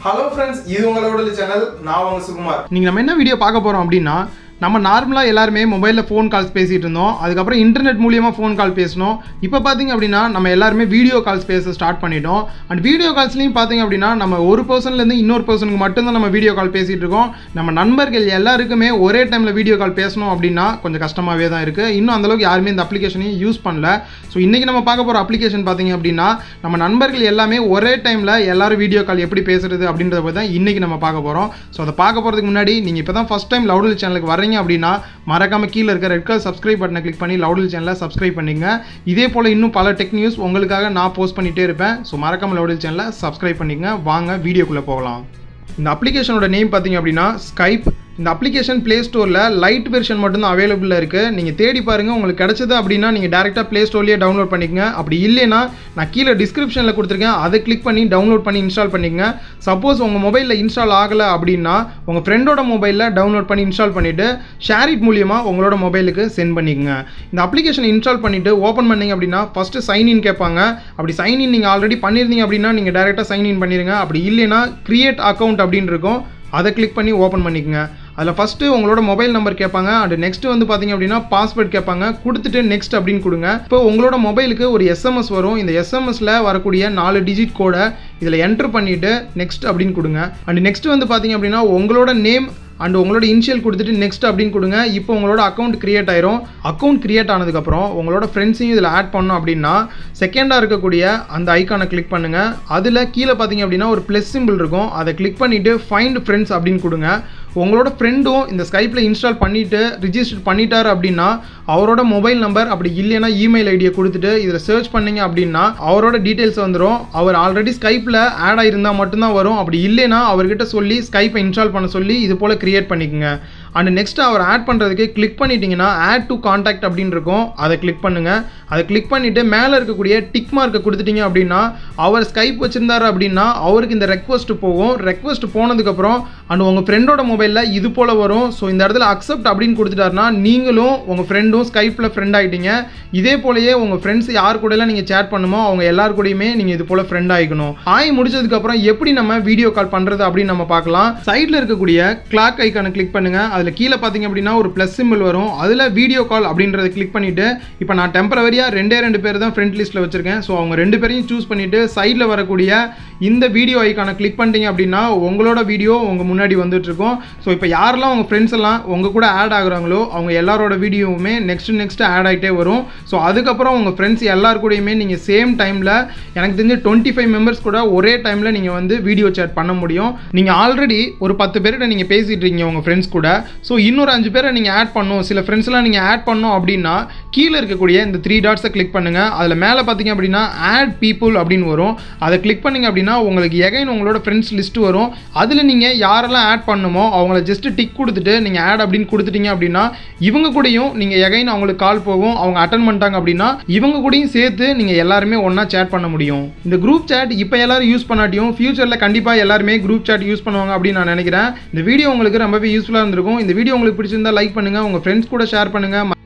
Hello friends இது உங்களோட channel நான் உங்க சுகுமார். நீங்கள் நம்ம என்ன வீடியோ பார்க்க போகிறோம் அப்படின்னா நம்ம நார்மலாக எல்லாருமே மொபைலில் ஃபோன் கால்ஸ் பேசிகிட்டு இருந்தோம். அதுக்கப்புறம் இன்டர்நெட் மூலியமாக ஃபோன் கால் பேசணும் இப்போ பார்த்தீங்க அப்படின்னா நம்ம எல்லாருமே வீடியோ கால்ஸ் பேச ஸ்டார்ட் பண்ணிட்டோம். அண்ட் வீடியோ கால்ஸ்லையும் பார்த்தீங்க அப்படின்னா நம்ம ஒரு பர்சன்லேருந்து இன்னொரு பர்சனுக்கு மட்டும்தான் நம்ம வீடியோ கால் பேசிகிட்டு இருக்கோம். நம்ம நண்பர்கள் எல்லாருக்குமே ஒரே டைமில் வீடியோ கால் பேசணும் அப்படின்னா கொஞ்சம் கஷ்டமாகவே தான் இருக்குது இன்னும் அந்தளவுக்கு யாருமே இந்த அப்ளிகேஷனையும் யூஸ் பண்ணல. ஸோ இன்றைக்கி நம்ம பார்க்க போகிற அப்ளிகேஷன் பார்த்தீங்க அப்படின்னா நம்ம நண்பர்கள் எல்லாமே ஒரே டைமில் எல்லாரும் வீடியோ கால் எப்படி பேசுகிறது அப்படின்றத பற்றி தான் இன்றைக்கி நம்ம பார்க்க போகிறோம் ஸோ அதை பார்க்க போகிறதுக்கு முன்னாடி நீங்கள் இப்போ தான் ஃபஸ்ட் டைம் லவுடல் சேனலுக்கு வரீங்க அப்படின்னா மறக்காமல் கீழே இருக்க ரெட் கலர் சப்ஸ்கிரைப் பட்டனை கிளிக் பண்ணி லவுடில் சேனலை சப்ஸ்கிரைப் பண்ணிங்க இதே போல் இன்னும் பல டெக் நியூஸ் உங்களுக்காக நான் போஸ்ட் பண்ணிகிட்டே இருப்பேன். ஸோ மறக்காமல் லவுடில் சேனலை சப்ஸ்கிரைப் பண்ணிங்க வாங்க வீடியோக்குள்ளே போகலாம். இந்த அப்ளிகேஷனோட நேம் பார்த்தீங்க அப்படின்னா ஸ்கைப் இந்த அப்ளிகேஷன் ப்ளே ஸ்டோரில் லைட் வெர்ஷன் மட்டும்தான் அவைலபிளாக இருக்குது நீங்கள் தேடி பாருங்கள் உங்களுக்கு கிடைச்சது அப்படின்னா நீங்கள் டேரெக்டாக ப்ளே ஸ்டோர்லேயே டவுன்லோட் பண்ணிக்கங்க. அப்படி இல்லைன்னா நான் கீழே டிஸ்கிரிப்ஷனில் கொடுத்துருக்கேன். அதை கிளிக் பண்ணி டவுன்லோட் பண்ணி இன்ஸ்டால் பண்ணிக்கங்க. சப்போஸ் உங்கள் மொபைலில் இன்ஸ்டால் ஆகலை அப்படின்னா உங்கள் ஃப்ரெண்டோட மொபைலில் டவுன்லோட் பண்ணி இன்ஸ்டால் பண்ணிவிட்டு ஷேரிட் மூலியமாக உங்களோட மொபைலுக்கு சென்ட் பண்ணிக்கங்க. இந்த அப்ளிகேஷன் இன்ஸ்டால் பண்ணிவிட்டு ஓப்பன் பண்ணிங்க அப்படின்னா ஃபஸ்ட்டு சைன் இன் கேட்பாங்க. அப்படி சைன் இன் நீங்கள் ஆல்ரெடி பண்ணியிருந்தீங்க அப்படின்னா நீங்கள் டேரெக்டாக சைன் இன் பண்ணிடுங்க அப்படி இல்லைன்னா க்ரியேட் அக்கௌண்ட் அப்படின்னு இருக்கும். அதை கிளிக் பண்ணி ஓப்பன் பண்ணிக்கங்க. அதில் ஃபஸ்ட்டு உங்களோட மொபைல் நம்பர் கேட்பாங்க. அண்ட் நெக்ஸ்ட் வந்து பார்த்தீங்க அப்படின்னா பாஸ்வேர்ட் கேட்பாங்க. கொடுத்துட்டு நெக்ஸ்ட் அப்படின்னு கொடுங்க. இப்போ உங்களோட மொபைலுக்கு ஒரு எஸ்எம்எஸ் வரும். இந்த எஸ்எம்எஸ்ல வரக்கூடிய நாலு டிஜிட் கோடை இதில் என்டர் பண்ணிவிட்டு நெக்ஸ்ட் அப்படின்னு கொடுங்க. அண்ட் நெக்ஸ்ட் வந்து பார்த்தீங்க அப்படின்னா உங்களோட நேம் அண்ட் உங்களோட இனிஷியல் கொடுத்துட்டு நெக்ஸ்ட் அப்படின்னு கொடுங்க. இப்போ உங்களோட அக்கௌண்ட் கிரியேட் ஆயிரும். அக்கௌண்ட் கிரியேட் ஆனதுக்கப்புறம் உங்களோட ஃப்ரெண்ட்ஸையும் இதில் ஆட் பண்ணோம் அப்படின்னா செகண்டாக இருக்கக்கூடிய அந்த ஐக்கானை கிளிக் பண்ணுங்கள் அதில் கீழே பார்த்தீங்க அப்படின்னா ஒரு ப்ளஸ் சிம்பிள் இருக்கும். அதை கிளிக் பண்ணிவிட்டு ஃபைண்ட் ஃப்ரெண்ட்ஸ் அப்படின்னு கொடுங்க. உங்களோட ஃப்ரெண்டும் இந்த ஸ்கைப்பில் இன்ஸ்டால் பண்ணிவிட்டு ரிஜிஸ்டர் பண்ணிட்டார் அப்படின்னா அவரோட மொபைல் நம்பர் அப்படி இல்லைன்னா இமெயில் ஐடியை கொடுத்துட்டு இதில் சர்ச் பண்ணிங்க அப்படின்னா அவரோட டீட்டெயில்ஸ் வந்துடும் அவர் ஆல்ரெடி ஸ்கைப்பில் ஆட் ஆகிருந்தால் மட்டும்தான் வரும். அப்படி இல்லைன்னா அவர்கிட்ட சொல்லி ஸ்கைப்பை இன்ஸ்டால் பண்ண சொல்லி இது போல் க்ரியேட் பண்ணிக்கோங்க. அண்ட் நெக்ஸ்ட் அவர் ஆட் பண்ணுறதுக்கு கிளிக் பண்ணிட்டீங்கன்னா ஆட் டு காண்டாக்ட் அப்படின்னு இருக்கும் அதை கிளிக் பண்ணுங்கள் அதை கிளிக் பண்ணிவிட்டு மேலே இருக்கக்கூடிய டிக் மார்க்கை கொடுத்துட்டீங்க அப்படின்னா அவர் ஸ்கைப் வச்சுருந்தாரு அப்படின்னா அவருக்கு இந்த ரெக்வஸ்ட் போகும். ரெக்வஸ்ட் போனதுக்கப்புறம் அண்ட் உங்கள் ஃப்ரெண்டோட மொபைலில் இது போல் வரும். ஸோ இந்த இடத்துல அக்செப்ட் அப்படின்னு கொடுத்துட்டாருன்னா நீங்களும் உங்கள் ஃப்ரெண்டும் ஸ்கைப்பில் ஃப்ரெண்ட் ஆகிட்டீங்க இதே போலயே உங்கள் ஃப்ரெண்ட்ஸ் யார் கூடலாம் நீங்கள் சேட் பண்ணுமோ அவங்க எல்லார் கூடயுமே நீங்கள் இது போல் ஃப்ரெண்ட் ஆகிக்கணும் ஆகி முடிச்சதுக்கப்புறம் எப்படி நம்ம வீடியோ கால் பண்ணுறது அப்படின்னு நம்ம பார்க்கலாம். சைடில் இருக்கக்கூடிய கிளாக் ஐக்கானை கிளிக் பண்ணுங்கள் அதில் கீழே பார்த்தீங்க அப்படின்னா ஒரு ப்ளஸ் சிம்பிள் வரும். அதில் வீடியோ கால் அப்படின்றத கிளிக் பண்ணிவிட்டு இப்போ நான் டெம்பரவரியாக ரெண்டே ரெண்டு பேர் தான் ஃப்ரெண்ட் லிஸ்ட்டில் வச்சுருக்கேன். ஸோ அவங்க ரெண்டு பேரையும் சூஸ் பண்ணிவிட்டு சைடில் வரக்கூடிய இந்த வீடியோ ஐக்கானை கிளிக் பண்ணிட்டீங்க அப்படின்னா உங்களோட வீடியோ உங்கள் முன்னாடி வந்துட்டுருக்கும். ஸோ இப்போ யாரெல்லாம் உங்கள் ஃப்ரெண்ட்ஸ் எல்லாம் உங்கள் கூட ஆட் ஆகுறாங்களோ அவங்க எல்லாரோட வீடியோவுமே நெக்ஸ்ட்டு நெக்ஸ்ட்டு ஆட் ஆகிட்டே வரும். ஸோ அதுக்கப்புறம் உங்கள் ஃப்ரெண்ட்ஸ் எல்லார் கூடயுமே நீங்கள் சேம் டைமில் எனக்கு தெரிஞ்சு டுவெண்ட்டி ஃபைவ் மெம்பர்ஸ் கூட ஒரே டைமில் நீங்கள் வந்து வீடியோ சேட் பண்ண முடியும். நீங்கள் ஆல்ரெடி ஒரு பத்து பேர்கிட்ட நீங்கள் பேசிகிட்டு இருக்கீங்க உங்கள் ஃப்ரெண்ட்ஸ் கூட. ஸோ இன்னொரு அஞ்சு பேரை நீங்கள் ஆட் பண்ணணும். சில ஃப்ரெண்ட்ஸ்லாம் நீங்கள் ஆட் பண்ணோம் அப்படின்னா கீழே இருக்கக்கூடிய இந்த த்ரீ டாட்ஸை கிளிக் பண்ணுங்கள் அதில் மேலே பார்த்தீங்க அப்படின்னா ஆட் பீப்புள் அப்படின்னு வரும். அதை கிளிக் பண்ணிங்க அப்படின்னா உங்களுக்கு எகைன் உங்களோட ஃப்ரெண்ட்ஸ் லிஸ்ட்டு வரும். அதில் நீங்கள் யாரெல்லாம் ஆட் பண்ணுமோ அவங்கள ஜஸ்ட்டு டிக் கொடுத்துட்டு நீங்கள் ஆட் அப்படின்னு கொடுத்துட்டீங்க அப்படின்னா இவங்க கூடயும் நீங்கள் எகைன் அவங்களுக்கு கால் போகும். அவங்க அட்டன் பண்ணிட்டாங்க அப்படின்னா இவங்க கூடயும் சேர்த்து நீங்கள் எல்லாருமே ஒன்றா சேட் பண்ண முடியும். இந்த குரூப் சேட் இப்போ எல்லாரும் யூஸ் பண்ணாட்டியும் ஃபியூச்சரில் கண்டிப்பாக எல்லாருமே குரூப் சேட் யூஸ் பண்ணுவாங்க அப்படின்னு நான் நினைக்கிறேன். இந்த வீடியோ உங்களுக்கு ரொம்பவே யூஸ்ஃபுல்லாக இருந்திருக்கும். இந்த வீடியோ உங்களுக்கு பிடிச்சிருந்தா லைக் பண்ணுங்கள் உங்கள் ஃப்ரெண்ட்ஸ் கூட ஷேர் பண்ணுங்கள்